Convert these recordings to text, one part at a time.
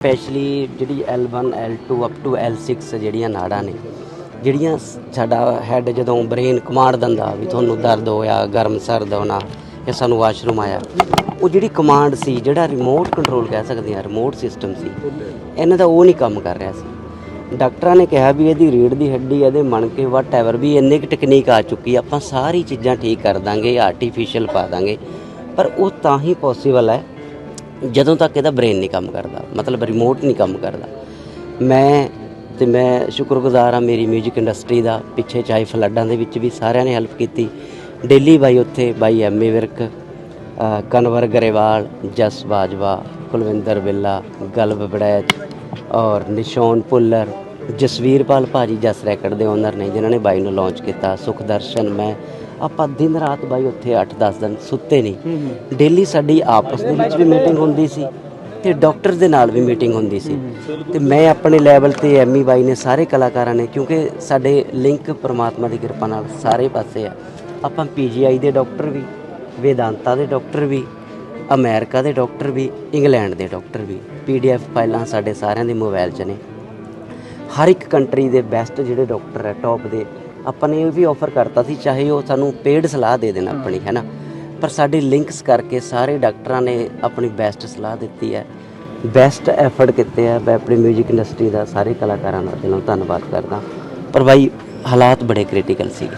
Specially ਜਿਹੜੀ L1 L2 up to L6 ਜਿਹੜੀਆਂ ਨਾੜਾਂ ਨੇ, ਜਿਹੜੀਆਂ ਸਾਡਾ ਹੈਡ ਜਦੋਂ ਬ੍ਰੇਨ ਕਮਾਂਡ ਦਿੰਦਾ ਵੀ ਤੁਹਾਨੂੰ ਦਰਦ ਹੋਇਆ, ਗਰਮ ਸਰਦ ਹੋਣਾ ਜਾਂ ਸਾਨੂੰ ਵਾਸ਼ਰੂਮ ਆਇਆ, ਉਹ ਜਿਹੜੀ ਕਮਾਂਡ ਸੀ, ਜਿਹੜਾ ਰਿਮੋਟ ਕੰਟਰੋਲ ਕਹਿ ਸਕਦੇ ਆ ਰਿਮੋਟ ਸਿਸਟਮ ਸੀ, ਇਹਨਾਂ ਦਾ ਉਹ ਨਹੀਂ ਕੰਮ ਕਰ ਰਿਹਾ ਸੀ। ਡਾਕਟਰਾਂ ਨੇ ਕਿਹਾ ਵੀ ਇਹਦੀ ਰੀੜ ਦੀ ਹੱਡੀ, ਇਹਦੇ ਮਣਕੇ ਵਟਐਵਰ ਵੀ ਇੰਨੇ ਕੁ ਟੈਕਨੀਕ ਆ ਚੁੱਕੀ ਆਪਾਂ ਸਾਰੀ ਚੀਜ਼ਾਂ ਠੀਕ ਕਰ ਦਾਂਗੇ ਆਰਟੀਫੀਸ਼ੀਅਲ ਪਾ ਦਾਂਗੇ, ਪਰ ਉਹ ਤਾਂ ਹੀ ਪੋਸੀਬਲ ਹੈ ਜਦੋਂ ਤੱਕ ਇਹਦਾ ਬ੍ਰੇਨ ਨਹੀਂ ਕੰਮ ਕਰਦਾ ਮਤਲਬ ਰਿਮੋਟ ਨਹੀਂ ਕੰਮ ਕਰਦਾ। ਮੈਂ ਤੇ ਮੈਂ ਸ਼ੁਕਰਗੁਜ਼ਾਰ ਹਾਂ ਮੇਰੀ 뮤직 ਇੰਡਸਟਰੀ ਦਾ ਪਿੱਛੇ ਚਾਹੇ ਫਲੱਡਾਂ ਦੇ ਵਿੱਚ ਵੀ ਸਾਰਿਆਂ ਨੇ ਹੈਲਪ ਕੀਤੀ। ਡੇਲੀ ਬਾਈ ਉੱਥੇ ਬਾਈ ਐਮਏ ਵਿਰਕ ਅ, ਕਨਵਰ ਗਰੇਵਾਲ ਜਸ ਬਾਜਵਾ ਕੁਲਵਿੰਦਰ ਬਿੱਲਾ ਗਲਬ ਬੜੈਚ ਔਰ ਨਿਸ਼ੋਨ ਪੁੱਲਰ ਜਸਵੀਰਪਾਲ ਭਾਜੀ ਜਸ ਰੈਕਡ ਦੇ ਓਨਰ ਨੇ ਜਿਨ੍ਹਾਂ ਨੇ ਬਾਈ ਨੂੰ ਲਾਂਚ ਕੀਤਾ ਸੁਖਦਰਸ਼ਨ ਮੈਂ ਆਪਾਂ ਦਿਨ ਰਾਤ ਬਾਈ ਉੱਥੇ 8-10 ਦਿਨ ਸੁੱਤੇ ਨਹੀਂ। ਡੇਲੀ ਸਾਡੀ ਆਪਸ ਦੇ ਵਿੱਚ ਵੀ ਮੀਟਿੰਗ ਹੁੰਦੀ ਸੀ ਤੇ ਡਾਕਟਰ ਦੇ ਨਾਲ ਵੀ ਮੀਟਿੰਗ ਹੁੰਦੀ ਸੀ। ਤੇ ਮੈਂ ਆਪਣੇ ਲੈਵਲ ਤੇ ਐਮੀ ਬਾਈ ਨੇ ਸਾਰੇ ਕਲਾਕਾਰਾਂ ਨੇ ਕਿਉਂਕਿ ਸਾਡੇ ਲਿੰਕ ਪ੍ਰਮਾਤਮਾ ਦੀ ਕਿਰਪਾ ਨਾਲ ਸਾਰੇ ਪਾਸੇ ਆ। ਆਪਾਂ ਪੀਜੀਆਈ ਦੇ ਡਾਕਟਰ ਵੀ ਵੇਦਾਂਤਾ ਦੇ ਡਾਕਟਰ ਵੀ ਅਮਰੀਕਾ ਦੇ ਡਾਕਟਰ ਵੀ ਇੰਗਲੈਂਡ ਦੇ ਡਾਕਟਰ ਵੀ ਪੀਡੀਐਫ ਫਾਈਲਾਂ ਸਾਡੇ ਸਾਰਿਆਂ ਦੇ ਮੋਬਾਈਲ 'ਚ ਨੇ। ਹਰ ਇੱਕ ਕੰਟਰੀ ਦੇ ਬੈਸਟ ਜਿਹੜੇ ਡਾਕਟਰ ਹੈ ਟੌਪ ਦੇ ਆਪਾਂ ਨੇ ਇਹ ਵੀ ਆਫਰ ਕਰਤਾ ਸੀ ਚਾਹੇ ਉਹ ਸਾਨੂੰ ਪੇਡ ਸਲਾਹ ਦੇ ਦੇਣ ਆਪਣੀ ਹੈ। ਨਾ ਪਰ ਸਾਡੇ ਲਿੰਕਸ ਕਰਕੇ ਸਾਰੇ ਡਾਕਟਰਾਂ ਨੇ ਆਪਣੀ ਬੈਸਟ ਸਲਾਹ ਦਿੱਤੀ ਹੈ। ਬੈਸਟ ਐਫਰਟ ਕੀਤੇ ਆ ਮੈਂ ਆਪਣੀ 뮤직 ਇੰਡਸਟਰੀ ਦਾ ਸਾਰੇ ਕਲਾਕਾਰਾਂ ਦਾ ਦਿਲੋਂ ਧੰਨਵਾਦ ਕਰਦਾ। ਪਰ ਬਾਈ ਹਾਲਾਤ ਬੜੇ ਕ੍ਰਿਟੀਕਲ ਸੀ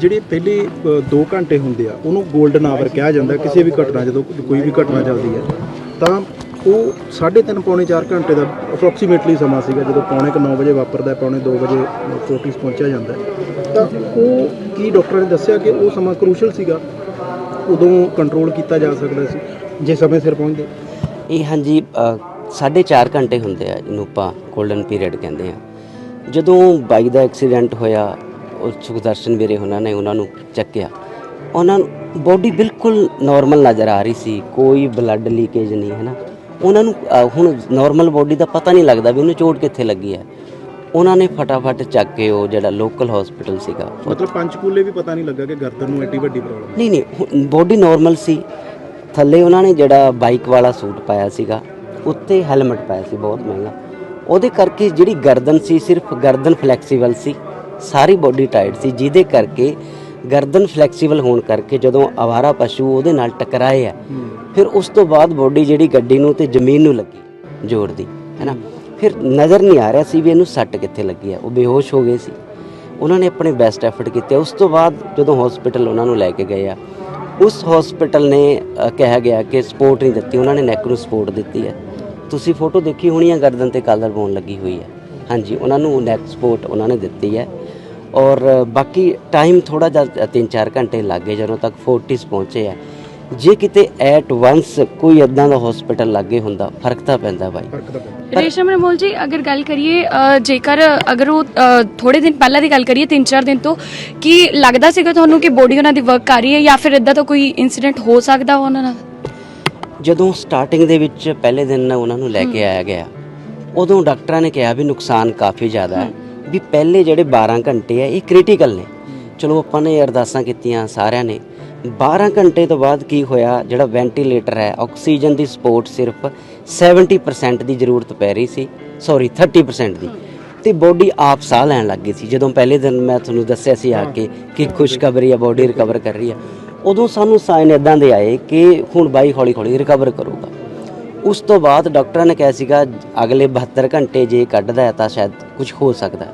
ਜਿਹੜੇ ਪਹਿਲੇ 2 ਘੰਟੇ ਹੁੰਦੇ ਆ ਉਹਨੂੰ ਗੋਲਡਨ ਆਵਰ ਕਿਹਾ ਜਾਂਦਾ ਕਿਸੇ ਵੀ ਘਟਨਾ ਜਦੋਂ ਕੋਈ ਵੀ ਘਟਨਾ ਚੱਲਦੀ ਹੈ। ਤਾਂ ਉਹ 3.5 ਪੌਣੇ 4 ਘੰਟੇ ਦਾ ਅਪਰੋਕਸੀਮੇਟਲੀ ਸਮਾਂ ਸੀਗਾ ਜਦੋਂ ਪੌਣੇ 9 ਵਜੇ ਵਾਪਰਦਾ ਪੌਣੇ 2 ਵਜੇ ਫੋਰਟਿਸ ਪਹੁੰਚਿਆ ਜਾਂਦਾ ਤਾਂ ਉਹ ਕੀ ਡਾਕਟਰ ਨੇ ਦੱਸਿਆ ਕਿ ਉਹ ਸਮਾਂ ਕ੍ਰੂਸ਼ਲ ਸੀਗਾ ਉਦੋਂ ਕੰਟਰੋਲ ਕੀਤਾ ਜਾ ਸਕਦਾ ਸੀ ਜੇ ਸਮੇਂ ਸਿਰ ਪਹੁੰਚਦੇ। ਇਹ ਹਾਂਜੀ ਅ, ਸਾਢੇ ਚਾਰ ਘੰਟੇ ਹੁੰਦੇ ਆ ਜਿਹਨੂੰ ਆਪਾਂ 골ਡਨ ਪੀਰੀਅਡ ਕਹਿੰਦੇ ਆ। ਜਦੋਂ ਬਾਈਕ ਦਾ ਐਕਸੀਡੈਂਟ ਹੋਇਆ ਉਹ ਸੁਖਦਰਸ਼ਨ ਵੀਰੇ ਉਹਨਾਂ ਨੇ ਉਹਨਾਂ ਨੂੰ ਚੱਕਿਆ ਉਹਨਾਂ ਨੂੰ ਬੋਡੀ ਬਿਲਕੁਲ ਨਾਰਮਲ ਨਜ਼ਰ ਆ ਰਹੀ ਸੀ ਕੋਈ ਬਲੱਡ ਲੀਕੇਜ ਨਹੀਂ ਹੈ ਨਾ ਉਹਨਾਂ ਨੂੰ ਅ, ਹੁਣ ਨਾਰਮਲ ਬੋਡੀ ਦਾ ਪਤਾ ਨਹੀਂ ਲੱਗਦਾ ਵੀ ਉਹਨੂੰ ਚੋਟ ਕਿੱਥੇ ਲੱਗੀ ਹੈ। ਉਹਨਾਂ ਨੇ ਫਟਾਫਟ ਚੱਕ ਕੇ ਉਹ ਜਿਹੜਾ ਲੋਕਲ ਹਸਪੀਟਲ ਸੀਗਾ ਮਤਲਬ ਪੰਚਕੂਲੇ ਵੀ ਪਤਾ ਨਹੀਂ ਲੱਗਾ ਕਿ ਗਰਦਨ ਨੂੰ ਐਡੀ ਵੱਡੀ ਪ੍ਰੋਬਲਮ ਨਹੀਂ ਨਹੀਂ ਬੋਡੀ ਨਾਰਮਲ ਸੀ। ਥੱਲੇ ਉਹਨਾਂ ਨੇ ਜਿਹੜਾ ਬਾਈਕ ਵਾਲਾ ਸੂਟ ਪਾਇਆ ਸੀਗਾ ਉੱਤੇ ਹੈਲਮਟ ਪਾਇਆ ਸੀ ਬਹੁਤ ਮਹਿੰਗਾ। ਉਹਦੇ ਕਰਕੇ ਜਿਹੜੀ ਗਰਦਨ ਸੀ ਸਿਰਫ ਗਰਦਨ ਫਲੈਕਸੀਬਲ ਸੀ। ਸਾਰੀ ਬੋਡੀ ਟਾਈਟ ਸੀ ਜਿਹਦੇ ਕਰਕੇ ਗਰਦਨ ਫਲੈਕਸੀਬਲ ਹੋਣ ਕਰਕੇ ਜਦੋਂ ਆਵਾਰਾ ਪਸ਼ੂ ਉਹਦੇ ਨਾਲ ਟਕਰਾਏ ਆ ਫਿਰ ਉਸ ਤੋਂ ਬਾਅਦ ਬੋਡੀ ਜਿਹੜੀ ਗੱਡੀ ਨੂੰ ਤੇ ਜ਼ਮੀਨ ਨੂੰ ਲੱਗੀ ਜ਼ੋਰ ਦੀ ਹੈਨਾ? ਫਿਰ ਨਜ਼ਰ ਨਹੀਂ ਆ ਰਿਹਾ ਸੀ ਵੀ ਇਹਨੂੰ ਸੱਟ ਕਿੱਥੇ ਲੱਗੀ ਆ ਉਹ ਬੇਹੋਸ਼ ਹੋ ਗਏ ਸੀ। ਉਹਨਾਂ ਨੇ ਆਪਣੇ ਬੈਸਟ ਐਫਰਟ ਕੀਤੇ। ਉਸ ਤੋਂ ਬਾਅਦ ਜਦੋਂ ਹਸਪੀਟਲ ਉਹਨਾਂ ਨੂੰ ਲੈ ਕੇ ਗਏ ਆ ਉਸ ਹਸਪੀਟਲ ਨੇ ਕਿਹਾ ਗਿਆ ਕਿ ਸਪੋਰਟ ਨਹੀਂ ਦਿੱਤੀ ਉਹਨਾਂ ਨੇ ਨੈਕ ਨੂੰ ਸਪੋਰਟ ਦਿੱਤੀ ਹੈ ਤੁਸੀਂ ਫੋਟੋ ਦੇਖੀ ਹੋਣੀ ਹੈ ਗਰਦਨ ਤੇ ਕਾਲਰ ਬੋਨ ਲੱਗੀ ਹੋਈ ਹੈ ਹਾਂਜੀ ਉਹਨਾਂ ਨੂੰ ਨੈਕ ਸਪੋਰਟ ਉਹਨਾਂ ਨੇ ਦਿੱਤੀ ਹੈ ਔਰ ਬਾਕੀ ਟਾਈਮ ਥੋੜਾ ਜਿਹਾ 3-4 ਘੰਟੇ ਲੱਗੇ ਜਦੋਂ ਤੱਕ ਫੋਰਟਿਸ ਪਹੁੰਚੇ ਆ। ਜੇ ਕਿਤੇ ਐਟ ਵਾਂਸ ਕੋਈ ਇਦਾਂ ਦਾ ਹਸਪੀਟਲ ਲੱਗੇ ਹੁੰਦਾ ਫ਼ਰਕ ਤਾਂ ਪੈਂਦਾ ਬਾਈ। ਤਾਂ ਰੇਸ਼ਮ ਅਨਮੋਲ ਜੀ ਅਗਰ ਗੱਲ ਕਰੀਏ ਜੇਕਰ ਅਗਰ ਉਹ ਥੋੜੇ ਦਿਨ ਪਹਿਲਾਂ ਦੀ ਗੱਲ ਕਰੀਏ 3-4 ਦਿਨ ਤੋਂ ਕੀ ਲੱਗਦਾ ਸੀਗਾ ਤੁਹਾਨੂੰ ਕਿ ਬੋਡੀ ਉਹਨਾਂ ਦੀ ਵਰਕ ਕਰ ਰਹੀ ਹੈ ਜਾਂ ਫਿਰ ਇਦਾਂ ਦਾ ਕੋਈ ਇਨਸੀਡੈਂਟ ਹੋ ਸਕਦਾ ਉਹਨਾਂ ਨਾਲ? ਜਦੋਂ ਸਟਾਰਟਿੰਗ ਦੇ ਵਿੱਚ ਪਹਿਲੇ ਦਿਨ ਉਹਨਾਂ ਨੂੰ ਲੈ ਕੇ ਆਇਆ ਗਿਆ ਉਦੋਂ ਡਾਕਟਰਾਂ ਨੇ ਕਿਹਾ ਵੀ ਨੁਕਸਾਨ ਕਾਫੀ ਜ਼ਿਆਦਾ ਹੈ। ਵੀ ਪਹਿਲੇ ਜਿਹੜੇ 12 ਘੰਟੇ ਆ, ਇਹ ਕ੍ਰਿਟੀਕਲ ਨੇ। ਚਲੋ ਆਪਾਂ ਨੇ ਅਰਦਾਸਾਂ ਕੀਤੀਆਂ ਸਾਰਿਆਂ ਨੇ। 12 ਘੰਟੇ ਤੋਂ ਬਾਅਦ ਕੀ ਹੋਇਆ? ਜਿਹੜਾ ਵੈਂਟੀਲੇਟਰ ਹੈ ਆਕਸੀਜਨ ਦੀ ਸਪੋਰਟ ਸਿਰਫ 70% ਦੀ ਜ਼ਰੂਰਤ ਪੈ ਰਹੀ ਸੀ। ਸੌਰੀ 30% ਦੀ। ਤੇ ਬੋਡੀ ਆਪ ਸਾਹ ਲੈਣ ਲੱਗ ਗਈ ਸੀ। ਜਦੋਂ ਪਹਿਲੇ ਦਿਨ ਮੈਂ ਤੁਹਾਨੂੰ ਦੱਸਿਆ ਸੀ ਆ ਕੇ ਕਿ ਖੁਸ਼ਖਬਰੀ ਆ ਬੋਡੀ ਰਿਕਵਰ ਕਰ ਰਹੀ ਆ। ਉਦੋਂ ਸਾਨੂੰ ਸਾਈਨ ਇਦਾਂ ਦੇ ਆਏ ਕਿ ਹੁਣ ਬਾਈ ਹੌਲੀ ਹੌਲੀ ਰਿਕਵਰ ਕਰੂਗਾ। ਉਸ ਤੋਂ ਬਾਅਦ ਡਾਕਟਰਾਂ ਨੇ ਕਿਹਾ ਸੀਗਾ ਅਗਲੇ 72 ਘੰਟੇ ਜੇ ਕੱਢਦਾ ਹੈ ਤਾਂ ਸ਼ਾਇਦ ਕੁਝ ਹੋ ਸਕਦਾ।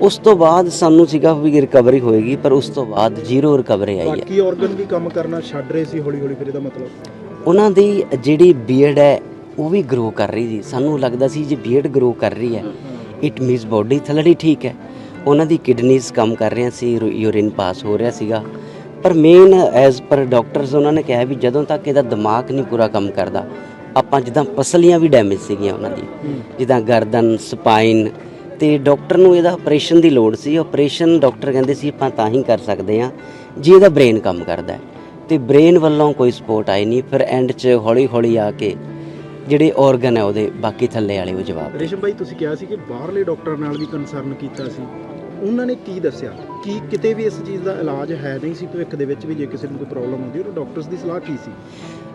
ਉਸ ਤੋਂ ਬਾਅਦ ਸਾਨੂੰ ਸੀਗਾ ਵੀ ਰਿਕਵਰੀ ਹੋਏਗੀ ਪਰ ਉਸ ਤੋਂ ਬਾਅਦ ਜ਼ੀਰੋ ਰਿਕਵਰੀ ਆਈ ਹੈ। ਬਾਕੀ ਆਰਗਨ ਵੀ ਕੰਮ ਕਰਨਾ ਛੱਡ ਰਹੇ ਸੀ ਹੌਲੀ ਹੌਲੀ ਫਿਰ ਇਹਦਾ ਮਤਲਬ? ਉਹਨਾਂ ਦੀ ਜਿਹੜੀ ਬੀਅਰਡ ਹੈ ਉਹ ਵੀ ਗਰੋ ਕਰ ਰਹੀ ਸੀ ਸਾਨੂੰ ਲੱਗਦਾ ਸੀ ਜੇ ਬੀਅਰਡ ਗਰੋ ਕਰ ਰਹੀ ਹੈ ਇਟ ਮੀਨਸ ਬੋਡੀ ਥਲੜੀ ਠੀਕ ਹੈ। ਉਹਨਾਂ ਦੀ ਕਿਡਨੀਜ਼ ਕੰਮ ਕਰ ਰਹੀਆਂ ਸੀ ਯੂਰਿਨ ਪਾਸ ਹੋ ਰਿਹਾ ਸੀਗਾ। ਪਰ ਮੇਨ ਐਜ਼ ਪਰ ਡਾਕਟਰਸ ਉਹਨਾਂ ਨੇ ਕਿਹਾ ਵੀ ਜਦੋਂ ਤੱਕ ਇਹਦਾ ਦਿਮਾਗ ਨਹੀਂ ਪੂਰਾ ਕੰਮ ਕਰਦਾ ਆਪਾਂ ਜਿੱਦਾਂ ਪਸਲੀਆਂ ਵੀ ਡੈਮੇਜ ਸੀਗੀਆਂ ਉਹਨਾਂ ਦੀ। ਜਿੱਦਾਂ ਗਰਦਨ, ਸਪਾਈਨ ਤੇ ਡਾਕਟਰ ਨੂੰ ਇਹਦਾ ਆਪਰੇਸ਼ਨ ਦੀ ਲੋੜ ਸੀ। ਆਪਰੇਸ਼ਨ ਡਾਕਟਰ ਕਹਿੰਦੇ ਸੀ, ਆਪਾਂ ਤਾਂ ਹੀ ਕਰ ਸਕਦੇ ਹਾਂ, ਜੇ ਇਹਦਾ ਬ੍ਰੇਨ ਕੰਮ ਕਰਦਾ ਹੈ। ਤੇ ਬ੍ਰੇਨ ਵੱਲੋਂ ਕੋਈ ਸਪੋਰਟ ਆਈ ਨਹੀਂ। ਫਿਰ ਐਂਡ 'ਚ ਹੌਲੀ ਹੌਲੀ ਆ ਕੇ ਜਿਹੜੇ ਆਰਗਨ ਹੈ ਉਹਦੇ ਬਾਕੀ ਥੱਲੇ ਵਾਲੇ ਉਹ ਜਵਾਬ ਰੇਸ਼ਮ ਭਾਈ ਤੁਸੀਂ ਕਿਹਾ ਸੀ ਕਿ ਬਾਹਰਲੇ ਡਾਕਟਰ ਨਾਲ ਵੀ ਕੰਸਰਨ ਕੀਤਾ ਸੀ। ਉਹਨਾਂ ਨੇ ਕੀ ਦੱਸਿਆ? ਕਿ ਕਿਤੇ ਵੀ ਇਸ ਚੀਜ਼ ਦਾ ਇਲਾਜ ਹੈ ਨਹੀਂ ਸੀ? ਭਵਿੱਖ ਦੇ ਵਿੱਚ ਵੀ ਜੇ ਕਿਸੇ ਨੂੰ ਕੋਈ ਪ੍ਰੋਬਲਮ ਹੁੰਦੀ ਉਹ ਡਾਕਟਰਸ ਦੀ ਸਲਾਹ ਕੀ ਸੀ?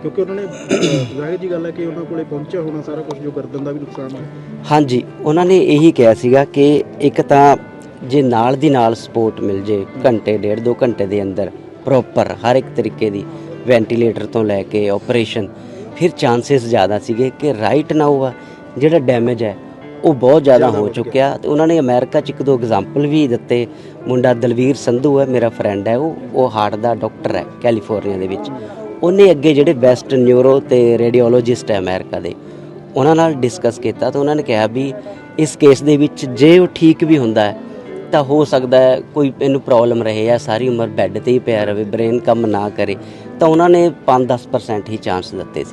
ਕਿਉਂਕਿ ਉਹਨਾਂ ਨੇ ਅਹ, ਜ਼ਾਹਿਰ ਜੀ ਗੱਲ ਹੈ ਕਿ ਉਹਨਾਂ ਕੋਲੇ ਪਹੁੰਚਿਆ ਹੋਣਾ ਸਾਰਾ ਕੁਝ ਜੋ ਗਰਦਨ ਦਾ ਵੀ ਨੁਕਸਾਨ ਹੋਇਆ ਹਾਂਜੀ ਉਹਨਾਂ ਨੇ ਇਹੀ ਕਿਹਾ ਸੀਗਾ ਕਿ ਇੱਕ ਤਾਂ ਜੇ ਨਾਲ ਦੀ ਨਾਲ ਸਪੋਰਟ ਮਿਲ ਜੇ ਘੰਟੇ ਡੇਢ ਦੋ ਘੰਟੇ ਦੇ ਅੰਦਰ ਪ੍ਰੋਪਰ ਹਰ ਇੱਕ ਤਰੀਕੇ ਦੀ ਵੈਂਟੀਲੇਟਰ ਤੋਂ ਲੈ ਕੇ ਆਪਰੇਸ਼ਨ ਫਿਰ ਚਾਂਸਸ ਜ਼ਿਆਦਾ ਸੀਗੇ ਕਿ ਰਾਈਟ ਨਾਓ ਆ ਜਿਹੜਾ ਡੈਮੇਜ ਹੈ ਉਹ ਬਹੁਤ ਜ਼ਿਆਦਾ ਹੋ ਚੁੱਕਿਆ। ਤੇ ਉਹਨਾਂ ਨੇ ਅਮਰੀਕਾ ਚ ਇੱਕ ਦੋ ਐਗਜ਼ਾਮਪਲ ਵੀ ਦਿੱਤੇ। ਮੁੰਡਾ ਦਲਵੀਰ ਸੰਧੂ ਹੈ ਮੇਰਾ ਫਰੈਂਡ ਹੈ ਉਹ ਉਹ ਹਾਰਟ ਦਾ ਡਾਕਟਰ ਹੈ ਕੈਲੀਫੋਰਨੀਆ ਦੇ ਵਿੱਚ। ਉਹਨੇ ਅੱਗੇ ਜਿਹੜੇ ਬੈਸਟ ਨਿਊਰੋ ਤੇ ਰੇਡੀਓਲੋਜਿਸਟ ਹੈ ਅਮਰੀਕਾ ਦੇ, ਉਹਨਾਂ ਨਾਲ ਡਿਸਕਸ ਕੀਤਾ ਤਾਂ ਉਹਨਾਂ ਨੇ ਕਿਹਾ ਵੀ ਇਸ ਕੇਸ ਦੇ ਵਿੱਚ ਜੇ ਉਹ ਠੀਕ ਵੀ ਹੁੰਦਾ ਹੈ, ਤਾਂ ਹੋ ਸਕਦਾ ਹੈ ਕੋਈ ਇਹਨੂੰ ਪ੍ਰੋਬਲਮ ਰਹੇ ਜਾਂ ਸਾਰੀ ਉਮਰ ਬੈੱਡ ਤੇ ਹੀ ਪਿਆ ਰਹੇ ਬ੍ਰੇਨ ਕੰਮ ਨਾ ਕਰੇ, ਤਾਂ ਉਹਨਾਂ ਨੇ 5-10% ਹੀ ਚਾਂਸ ਦਿੱਤੇ ਸੀ।